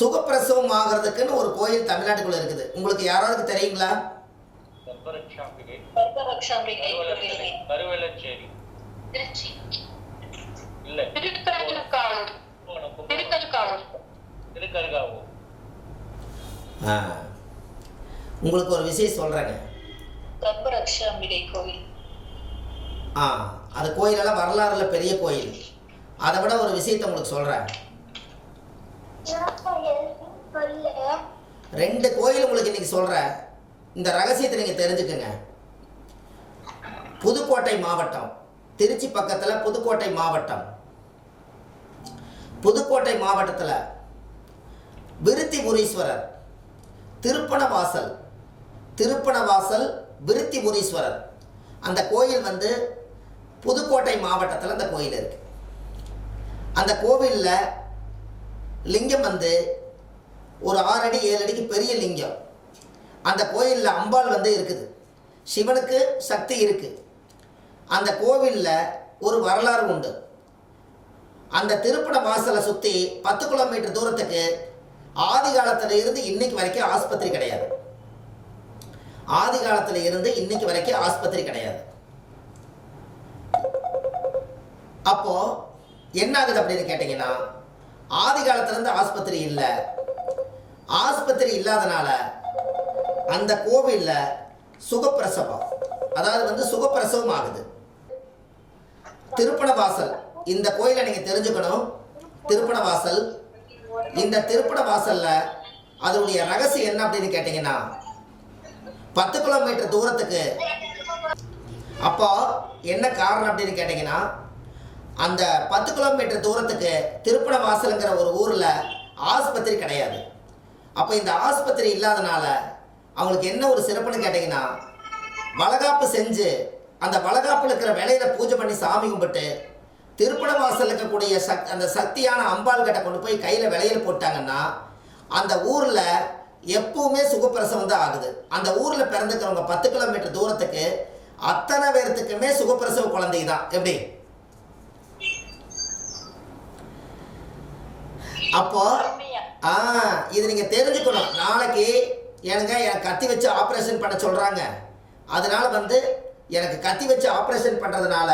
சுகப்பிரசவம் ஆகிறதுக்குன்னு ஒரு கோயில் தமிழ்நாட்டுக்குள்ள இருக்குது. உங்களுக்கு யாராவது தெரியுங்களா. உங்களுக்கு ஒரு விஷயம் கர்ப்பரக்ஷாம்பிகை கோவில் ஆ. அது கோயிலெல்லாம் வரலாறுல பெரிய கோயில். அதை விட ஒரு விஷயத்தை உங்களுக்கு சொல்கிறேன் ரெண்டு கோயில் உங்களுக்கு இன்னைக்கு சொல்கிறேன் இந்த ரகசியத்தை நீங்கள் தெரிஞ்சுக்கங்க. புதுக்கோட்டை மாவட்டம். திருச்சி பக்கத்தில் புதுக்கோட்டை மாவட்டம். புதுக்கோட்டை மாவட்டத்தில் விருத்திபுரீஸ்வரர் திருப்பணவாசல் திருப்பணவாசல் விருத்திபுரீஸ்வரர். அந்த கோயில் வந்து புதுக்கோட்டை மாவட்டத்தில் அந்த கோயில் இருக்கு. அந்த கோவிலில் லிங்கம் வந்து ஒரு ஆறு அடி ஏழு அடிக்கு பெரிய லிங்கம். அந்த கோயிலில் அம்பாள் வந்து இருக்குது. சிவனுக்கு சக்தி இருக்குது அந்த கோவிலில் ஒரு வரலாறு உண்டு. அந்த திருப்பண வாசலை சுற்றி பத்து கிலோமீட்டர் தூரத்துக்கு ஆதி காலத்தில் இருந்து இன்னைக்கு வரைக்கும் ஆஸ்பத்திரி கிடையாது. ஆதி காலத்தில் இருந்து இன்னைக்கு வரைக்கும் ஆஸ்பத்திரி கிடையாது. அப்போ என்ன ஆகுது அப்படின்னு கேட்டிங்கன்னா ஆதி காலத்துலேருந்து ஆஸ்பத்திரி இல்லை. ஆஸ்பத்திரி இல்லாதனால அந்த கோவில்ல சுகப்பிரசவம் அதாவது வந்து சுகப்பிரசவம் ஆகுது. திருப்பணவாசல் இந்த கோயிலை நீங்கள் தெரிஞ்சுக்கணும். திருப்பணவாசல் இந்த திருப்பண வாசலில் அதனுடைய ரகசியம் என்ன அப்படின்னு கேட்டிங்கன்னா பத்து கிலோமீட்டர் தூரத்துக்கு அப்போ என்ன காரணம் அப்படின்னு கேட்டிங்கன்னா அந்த பத்து கிலோமீட்டர் தூரத்துக்கு திருப்பண வாசலுங்கிற ஒரு ஊரில் ஆஸ்பத்திரி கிடையாது. அப்போ இந்த ஆஸ்பத்திரி இல்லாதனால அவங்களுக்கு என்ன ஒரு சிறப்புன்னு கேட்டிங்கன்னா வளகாப்பு செஞ்சு அந்த வளகாப்பில் இருக்கிற விலையில பூஜை பண்ணி சாமி கும்பிட்டு திருப்பண வாசல் இருக்கக்கூடிய சக் அந்த சக்தியான அம்பாள் கிட்ட கொண்டு போய் கையில் விலையில போட்டாங்கன்னா அந்த ஊரில் எப்பவுமே சுகப்பிரசவம் தான் ஆகுது. அந்த ஊரில் பிறந்துக்கிறவங்க பத்து கிலோமீட்டர் தூரத்துக்கு அத்தனை பேர்த்துக்குமே சுகப்பிரசவ குழந்தை தான். எப்படி? அப்போ ஆ இது நீங்கள் தெரிஞ்சுக்கணும். நாளைக்கு எனக்கு எனக்கு கத்தி வச்சு ஆப்ரேஷன் பண்ண சொல்கிறாங்க அதனால் வந்து எனக்கு கத்தி வச்சு ஆப்ரேஷன் பண்ணுறதுனால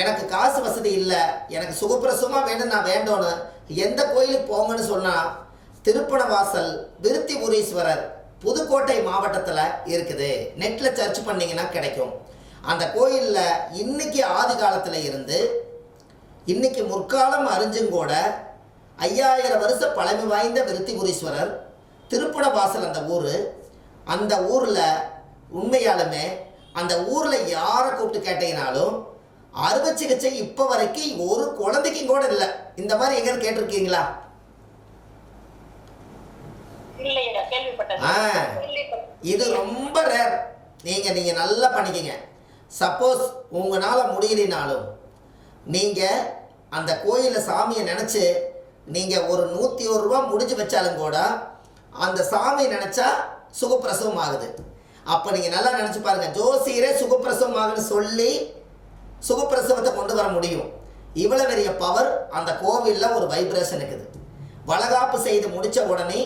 எனக்கு காசு வசதி இல்லை. எனக்கு சுகப்பிரசமாக வேணும் நான் வேண்டும்னு எந்த கோயிலுக்கு போங்கன்னு சொன்னால் திருப்பணவாசல் விருத்திபுரீஸ்வரர் புதுக்கோட்டை மாவட்டத்தில் இருக்குது. நெட்டில் சர்ச் பண்ணிங்கன்னா கிடைக்கும். அந்த கோயிலில் இன்னைக்கு ஆதி காலத்தில் இருந்து இன்னைக்கு முற்காலம் அறிஞ்சுங்கூட ஐயாயிரம் வருஷ பழமை வாய்ந்த விருத்திபுரீஸ்வரர் திருப்பணவாசல் அந்த ஊர். அந்த ஊரில் உண்மையாலுமே அந்த ஊரில் யாரை கூப்பிட்டு கேட்டீங்கனாலும் அறுவை சிகிச்சை இப்போ வரைக்கும் ஒரு குழந்தைக்கும் கூட இல்லை. இந்த மாதிரி எங்கேயாவது கேட்டிருக்கீங்களா. இது ரொம்ப ரேர் நீங்கள் நீங்கள் நல்லா பண்ணிக்கங்க. சப்போஸ் உங்களால் முடியலினாலும் நீங்கள் அந்த கோயிலில் சாமியை நினச்சி நீங்கள் ஒரு நூற்றி ஒரு ரூபா முடிஞ்சு வச்சாலும் கூட அந்த சாமி நினச்சா சுகப்பிரசவம் ஆகுது. அப்போ நீங்கள் நல்லா நினச்சி பாருங்கள் ஜோசியரே சுகப்பிரசவம் ஆகுன்னு சொல்லி சுகப்பிரசவத்தை கொண்டு வர முடியும். இவ்வளோ பெரிய பவர் அந்த கோவிலில் ஒரு வைப்ரேஷன் இருக்குது. வளகாப்பு செய்து முடித்த உடனே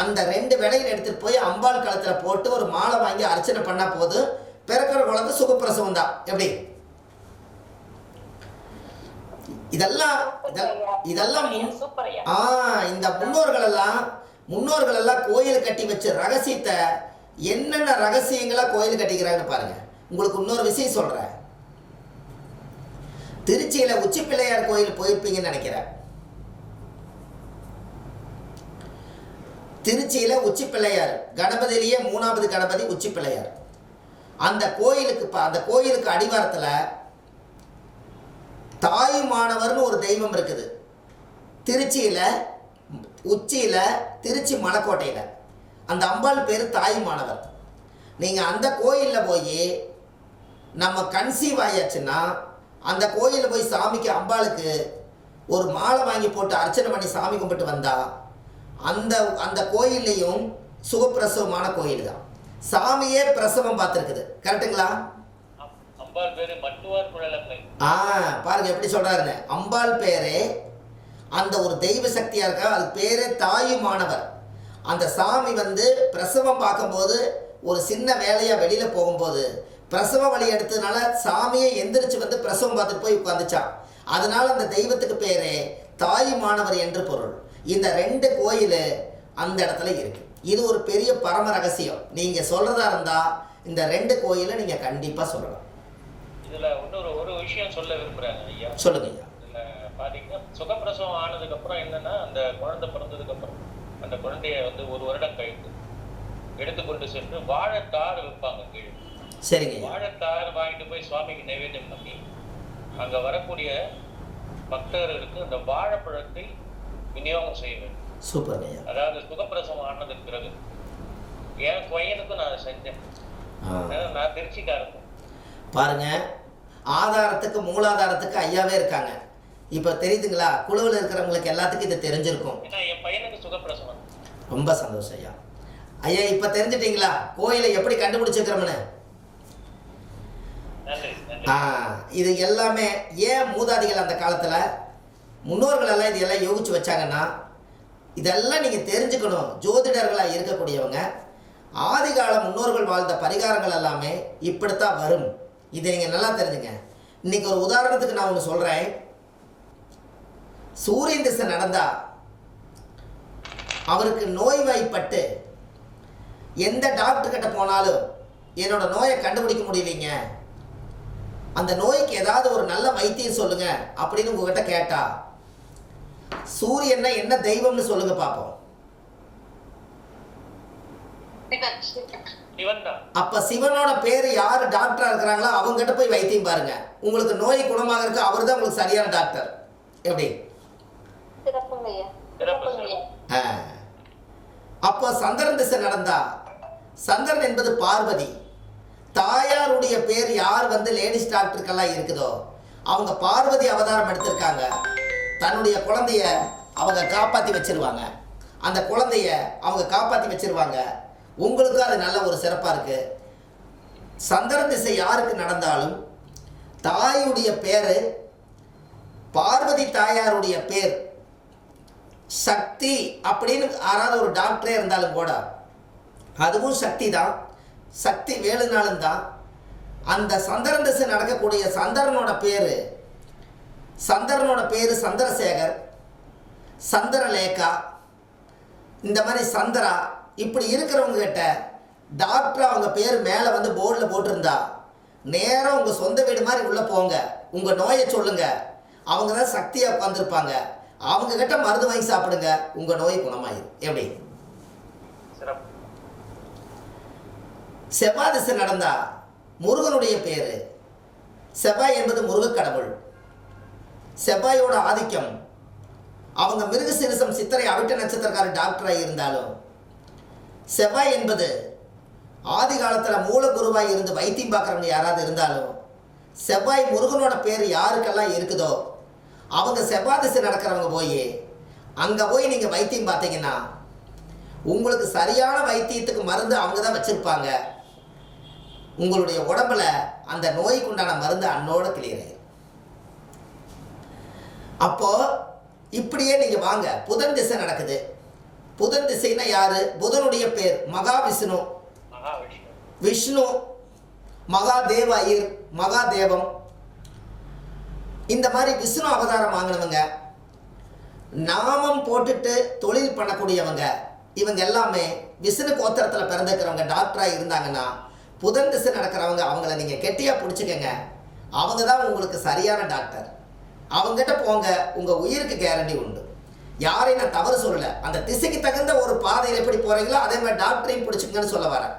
அந்த ரெண்டு விலையில் எடுத்துகிட்டு போய் அம்பாள் கழுத்தில் போட்டு ஒரு மாலை வாங்கி அர்ச்சனை பண்ணால் போதும் பிறக்கிற குழந்தை சுகப்பிரசவம் தான். எப்படி? இதெல்லாம் இதெல்லாம் ஆ இந்த முன்னோர்கள் எல்லாம் முன்னோர்கள் எல்லாம் கோயில் கட்டி வச்ச ரகசியத்தை என்னென்ன ரகசியங்களா கோயில் கட்டிக்கிறாங்கன்னு பாருங்க. உங்களுக்கு இன்னொரு விஷயம் சொல்றேன். திருச்சியில உச்சி பிள்ளையார் கோயில் போயிருப்பீங்கன்னு நினைக்கிறேன். திருச்சியில உச்சி பிள்ளையார் கணபதியிலேயே மூணாவது கணபதி உச்சி பிள்ளையார் அந்த கோயிலுக்கு அந்த கோயிலுக்கு அடிவாரத்துல தாயுமானவர்னு ஒரு தெய்வம் இருக்குது. திருச்சியில் உச்சியில் திருச்சி மலைக்கோட்டையில். அந்த அம்பாள் பேர் தாயுமானவர். நீங்கள் அந்த கோயிலில் போய் நம்ம கன்சீவ் ஆயாச்சுன்னா அந்த கோயிலில் போய் சாமிக்கு அம்பாளுக்கு ஒரு மாலை வாங்கி போட்டு அர்ச்சனை பண்ணி சாமி கும்பிட்டு வந்தால் அந்த அந்த கோயில்லையும் சுகப்பிரசவமான கோயில் தான் சாமியே பிரசவம் பார்த்துருக்குது. கரெக்டுங்களா அம்- அம்பாள் பேரு மட்டுவார் குழலங்கை ஆ பாருங்க எப்படி சொல்றாருன்னு. அம்பாள் பேரே அந்த ஒரு தெய்வ சக்தியா இருக்கா? அது பேரே தாயுமானவர் அந்த சாமி வந்து பிரசவம் பார்க்கும்போது ஒரு சின்ன வேலையா வெளியில போகும்போது பிரசவ வழி எடுத்ததுனால சாமியை எந்திரிச்சு வந்து பிரசவம் பார்த்துட்டு போய் உட்காந்துச்சான் அதனால அந்த தெய்வத்துக்கு பேரே தாயுமானவர் என்று பொருள். இந்த ரெண்டு கோயில் அந்த இடத்துல இருக்கு. இது ஒரு பெரிய பரம ரகசியம். நீங்க சொல்றதா இருந்தா இந்த ரெண்டு கோயிலை நீங்க கண்டிப்பா சொல்லலாம். இதுல இன்னொரு ஒரு விஷயம் சொல்ல விரும்புறாங்க ஐயா. சொல்லுங்க ஐயா. இதுல பாத்தீங்கன்னா சுகப்பிரசவம் ஆனதுக்கு அப்புறம் என்னன்னா அந்த குழந்தை பிறந்ததுக்கு அப்புறம் அந்த குழந்தைய வந்து ஒரு வருடம் கழித்து எடுத்துக்கொண்டு சென்று வாழைத்தார் விற்பாங்க கீழே. சரிங்க வாழைத்தார் வாங்கிட்டு போய் சுவாமிக்கு நைவேத்தியம் பண்ணி அங்க வரக்கூடிய பக்தர்களுக்கு அந்த வாழைப்பழத்தை விநியோகம் செய்ய வேண்டும். சூப்பர்ங்க ஐயா. அதாவது சுகப்பிரசவம் ஆனதுக்கு பிறகு என் பையனுக்கும் நான் செஞ்சேன். நான் திருச்சிக்காரன். பாருங்க. ஆதாரத்துக்கு மூலாதாரத்துக்கு ஐயாவே இருக்காங்க. இப்போ தெரியுதுங்களா? குழுவில் இருக்கிறவங்களுக்கு எல்லாத்துக்கும் இது தெரிஞ்சிருக்கும். ரொம்ப சந்தோஷம் ஐயா. ஐயா இப்போ தெரிஞ்சிட்டீங்களா? கோயிலை எப்படி கண்டுபிடிச்சிருக்கிறோம்னு? ஆ இது எல்லாமே ஏன் மூதாதிகள் அந்த காலத்தில்? முன்னோர்கள் எல்லாம் இது எல்லாம் யோசிச்சு வச்சாங்கன்னா இதெல்லாம் நீங்கள் தெரிஞ்சுக்கணும். ஜோதிடர்களாக இருக்கக்கூடியவங்க. ஆதிகால முன்னோர்கள் வாழ்ந்த பரிகாரங்கள் எல்லாமே இப்படித்தான் வரும். இதை நீங்கள் நல்லா தெரிஞ்சுங்க. இன்னைக்கு ஒரு உதாரணத்துக்கு நான் ஒன்று சொல்கிறேன் சூரியன் திசை நடந்தா அவருக்கு நோய்வாய்ப்பட்டு எந்த டாக்டர் கிட்ட போனாலும் என்னோட நோயை கண்டுபிடிக்க முடியலைங்க. அந்த நோய்க்கு ஏதாவது ஒரு நல்ல வைத்தியம் சொல்லுங்க அப்படின்னு உங்ககிட்ட கேட்டா சூரியன்னா என்ன தெய்வம்னு சொல்லுங்க பார்ப்போம் அப்ப சிவனோட பேர் யார் டாக்டரா இருக்கிறாங்களோ அவங்ககிட்ட போய் வைத்தியம் பாருங்க. உங்களுக்கு நோய் குணமாகறதுக்கு அவர் தான் உங்களுக்கு சரியான டாக்டர் எப்படி. அப்போ சந்திரன் திசை நடந்தா சந்திரன் என்பது பார்வதி. தாயாருடைய பேர் யார் வந்து லேடிஸ் டாக்டருக்கெல்லாம் இருக்குதோ அவங்க பார்வதி அவதாரம் எடுத்திருக்காங்க. தன்னுடைய குழந்தைய அவங்க காப்பாற்றி வச்சிருவாங்க. அந்த குழந்தைய அவங்க காப்பாற்றி வச்சிருவாங்க. உங்களுக்கும் அது நல்ல ஒரு சிறப்பாக இருக்கு. சந்திர திசை யாருக்கு நடந்தாலும் தாயுடைய பேர் பார்வதி தாயாருடைய பேர் சக்தி அப்படின்னு யாராவது ஒரு டாக்டரே இருந்தாலும் கூட அதுவும் சக்தி தான். சக்தி வேலுனாலும் தான். அந்த சந்திரன் திசை நடக்கக்கூடிய சந்திரனோட பேர் சந்திரனோட பேர் சந்திரசேகர் சந்திரலேகா இந்த மாதிரி சந்திரா இப்படி இருக்கிறவங்க கிட்ட டாக்டர் அவங்க பேர் மேலே வந்து போர்டில் போட்டிருந்தா நேராக உங்கள் சொந்த வீடு மாதிரி உள்ளே போங்க. உங்கள் நோயை சொல்லுங்க. அவங்க தான் சக்தியாக உட்காந்துருப்பாங்க அவங்க கிட்ட மருந்து வாங்கி சாப்பிடுங்க. உங்கள் நோய் குணமாயிரும். எப்படி? செவ்வாய் திசை நடந்தா முருகனுடைய பேர். செவ்வாய் என்பது முருகக் கடவுள். செவ்வாயோட ஆதிக்கம். அவங்க மிருகசீரிசம் சித்திரை அவிட்ட நட்சத்திரக்கார டாக்டராக இருந்தாலும் செவ்வாய் என்பது ஆதி காலத்தில் மூலகுருவாய் இருந்து வைத்தியம் பார்க்குறவங்க யாராவது இருந்தாலும் செவ்வாய் முருகனோட பேர் யாருக்கெல்லாம் இருக்குதோ அவங்க செவ்வாய் திசை நடக்கிறவங்க போய் அங்கே போய் நீங்கள் வைத்தியம் பார்த்தீங்கன்னா உங்களுக்கு சரியான வைத்தியத்துக்கு மருந்து அவங்க தான் வச்சுருப்பாங்க. உங்களுடைய உடம்புல அந்த நோய்க்கு உண்டான மருந்து அன்னோட கிளியர் அப்போ இப்படியே நீங்கள் வாங்க. புதன் திசை நடக்குது. புதன் திசைனா யாரு? புதனுடைய பேர் மகாவிஷ்ணு. மகாவிஷ்ணு. விஷ்ணு மகாதேவ ஐயர் மகாதேவம். இந்த மாதிரி விஷ்ணு அவதாரம் வாங்கினவங்க நாமம் போட்டுட்டு தொழில் பண்ணக்கூடியவங்க இவங்க எல்லாமே விஷ்ணு கோத்திரத்தில் பிறந்திருக்கிறவங்க டாக்டராக இருந்தாங்கன்னா புதன் திசை நடக்கிறவங்க அவங்கள நீங்கள் கெட்டியாக பிடிச்சிக்கங்க. அவங்க தான் உங்களுக்கு சரியான டாக்டர் அவங்ககிட்ட போங்க உங்கள் உயிருக்கு கேரண்டி உண்டு. யாரையும் நான் தவறு சொல்லலை. அந்த திசைக்கு தகுந்த ஒரு பாதையில் எப்படி போகிறீங்களோ அதே மாதிரி டாக்டரையும் பிடிச்சிங்கன்னு சொல்ல வரேன்.